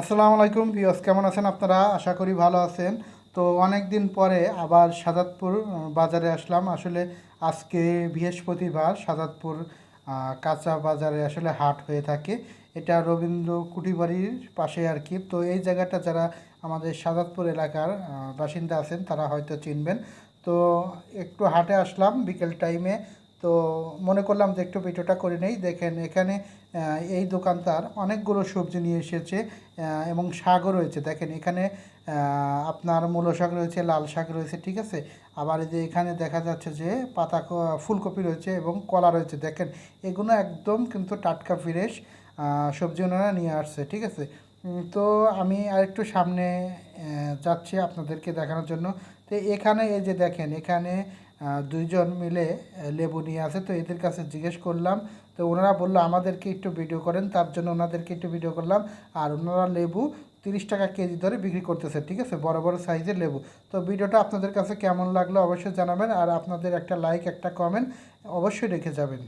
আসসালামু আলাইকুম ভিউয়ার্স, কেমন আছেন আপনারা? আশা করি ভালো আছেন। তো অনেক দিন পরে আবার সাজাদপুর বাজারে আসলাম। আসলে আজকে বৃহস্পতিবার সাজাদপুর কাঁচা বাজারে আসলে হাট হয়ে থাকে। এটা রবীন্দ্র কুটিবাড়ির পাশে আর কি। তো এই জায়গাটা যারা আমাদের সাজাদপুর এলাকার বাসিন্দা আছেন, তারা হয়তো চিনবেন। তো একটু হাটে আসলাম, বিকেল টাইমে তো মনে করলাম যে একটু ভিডিওটা করে নেই। দেখেন, এখানে এই দোকানদার অনেকগুলো সবজি নিয়ে এসেছে এবং শাকও রয়েছে। দেখেন, এখানে আপনার মূলো শাক রয়েছে, লাল শাক রয়েছে, ঠিক আছে? আবার এই যে এখানে দেখা যাচ্ছে যে পাতা ফুলকপি রয়েছে এবং কলা রয়েছে। দেখেন, এগুলো একদম কিন্তু টাটকা ফ্রেশ সবজি ওনারা নিয়ে আসছে, ঠিক আছে? তো আমি আরেকটু সামনে যাচ্ছি আপনাদেরকে দেখানোর জন্য। তো এখানে এই যে দেখেন, এখানে দুইজন মিলে লেবু নিয়ে আসে। তো এদের কাছে জিজ্ঞেস করলাম, তো ওনারা বলল, আমাদেরকে একটু ভিডিও করেন। তার জন্য ওনাদেরকে একটু ভিডিও করলাম। আর ওনারা লেবু তিরিশ টাকা কেজি ধরে বিক্রি করতেছে, ঠিক আছে? বড় বড় সাইজের লেবু। তো ভিডিওটা আপনাদের কাছে কেমন লাগল অবশ্যই জানাবেন। আর আপনাদের একটা লাইক একটা কমেন্ট অবশ্যই রেখে যাবেন।